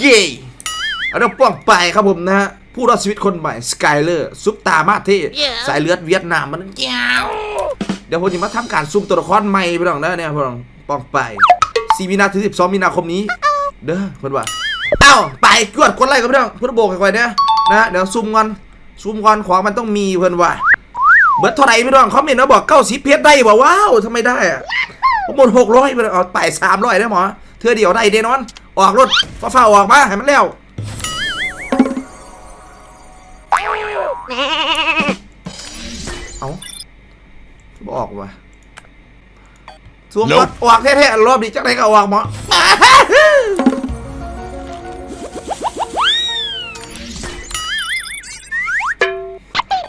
เคเอาเดี๋ยวป้องไปครับผมนะฮะผู้รอดชีวิตคนใหม่สกายเลอร์ซุปตามาเท่สายเลือดเวียดนามมันแก้วเดี๋ยวผมจะมาทำการซุ่มตัวละครใหม่ไปลองนะเนี่ยพี่น้องป้องไป4มีนาถึง12 มีนาคมนี้ เด้อเพื่อนว่าเอ้าไปกวดคนไล่กับเรื่องพุทธโบกค่อยๆเนี่ยนะเดี๋ยวซุ่มกันซุ่มกันของมันต้องมีเพื่อนว่าเบิร์ดเท่าไหร่พี่น้องเขาเมนต์มาบอกเก้าสิบเพชรได้บอกว้าวทำไมได้อะผมหมดหกร้อยไปเอาไปสามร้อยได้หมอเธอเดียวได้เดนอน ออกรถฟ้าๆออกมาให้มันแล้วเอาบอกว่าสวมรถออกแท้ๆรอบนี้จักไหนก็ออกหมอ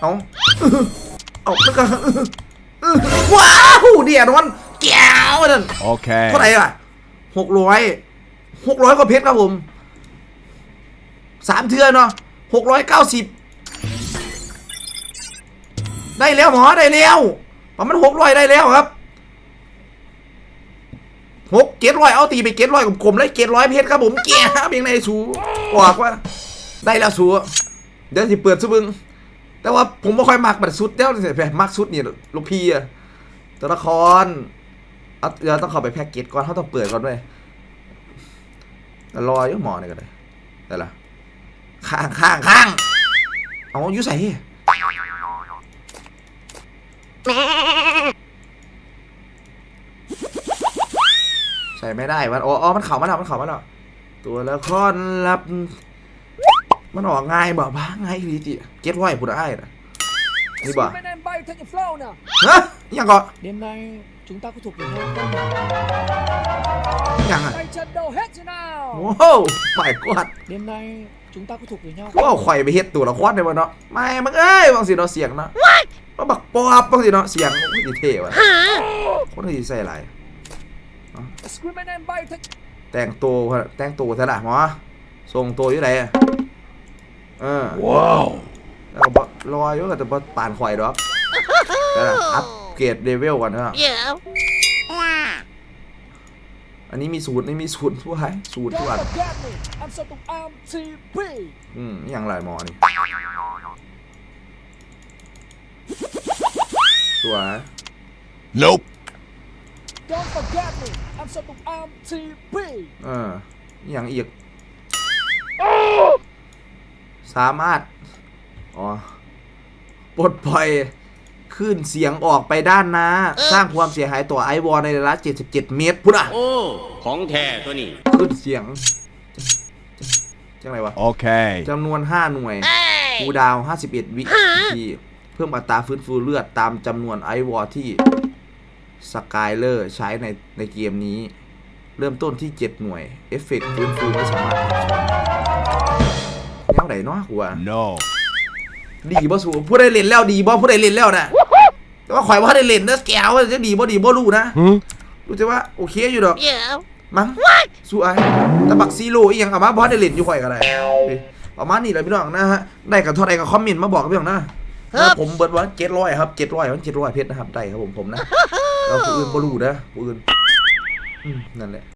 เอาเอาแล้วก็ว้าวเดี๋ยวนอนแก้วนั่น Okay. เท่าไหร่อะหกร้อย หกร้อยกว่าเพชรครับผมสามเทือนเนาะหกร้อยเก้าสิบได้แล้วหมอได้แล้วประมาณหกร้อยได้แล้วครับหกเจ็ดร้อยเอาตีไปเจ็ดร้อยกลมๆเลยเจ็ดร้อยเพชรครับผมแก้วเพียงในสูบอกว่า ได้แล้วสูเดี๋ยวสิเปิดซุบึงแต่ว่าผมไม่ค่อยมักบัดสุดเด้วสิแบบมักสุดนี่ลูกพี่อะตัวละครเอาเดี๋ยวต้องเข้าไปแพ็กเกจก่อนเขาต้องเปิดก่อนด้วย รออยู่หมอนี่ก็ได้แต่ละข้างข้างข้างเอาอยู่ใส่ใส่ไม่ได้มันอ๋ออ๋อมันเข่ามันเข่ามันเข่ามันเข่าตัวละครลับ มันออกง่ายบ่บ้าง่ายดีจิเก็ตไว้ผู้ได้นะนี่บ่ Scream and bay take it flow nào ฮะอิหยังก็ Đêm nay chúng ta có thuộc về nhau อิหยังอะ Tay chân đầu hết chứ nào โอ้โหไม่กวด Đêm nay chúng ta có thuộc về nhau ก็เอาข่อยไปเฮ็ดตัวละครได้บ่เนาะไม่มึงเอ้ยบางสิเนาะเสียงเนาะว่าบักปอบบางสิเนาะเสียงโอ้ยเท่ว่ะคนที่ใส่หลาย Scream and bay take แต่งตัวแต่งตัวซะละหมอส่งตัวอยู่ไหนอะเออ Wow. แล้วก็บ่รออยู่แต่บ่ปานข่อยดอกแต่ละอัป เกรดเลเวลก่อนเถอะ Yeah. อันนี้มีสูตรนี่มีสูตรทั่วไปสูตร Don't ทั่ว forget me I'm so tụng MTP อืมอหย่างไรหมอนี่สวย Nope. Don't forget me I'm so tụng MTP เอออหย่างอีกสามารถ อ๋อ ปลดปล่อย คลื่นเสียงออกไปด้านหน้า สร้างความเสียหายต่อไอวอลในระยะ77 เมตรพุทธะโอ้ ของแท้ตัวนี้คลื่นเสียงจังไรวะ Okay. จำนวน 5 หน่วย Hey. คูลดาวน์51 วิที่เพิ่มอัตราฟื้นฟูเลือดตามจำนวนไอวอลที่สกายเลอร์ใช้ในในเกมนี้ เริ่มต้นที่ 7 หน่วย เอฟเฟกต์ฟื้นฟูไม่สามารถทับซ้อนแนวไหนเนาะกูว่า No. ดีบ่สูผู้ใดเล่นแล้วดีบ่ผู้ใดเล่นแล้วนะแต่ว่าข่อยว่าได้เล่นนะแก้วว่าจะดีบ่ดีบ่รู้นะ Hmm? รู้แต่ว่าโอเคอยู่ดอก Yeah. มั้งสู้ไอ้แต่บักซีโร่อีหยังเอามาบ่ได้เล่นอยู่ข่อยก็ได้เอ้ยประมาณนี้แหละพี่น้องนะฮะได้กับเท่าใดก็คอมเมนต์มาบอกกับพี่น้องนะแล้วผมเบิดว่า700ครับ700มัน700เพชรนะครับได้ครับผมผมนะแล้วผู้อื่นบ่รู้นะผู้อื่นอืมนั่นแหละ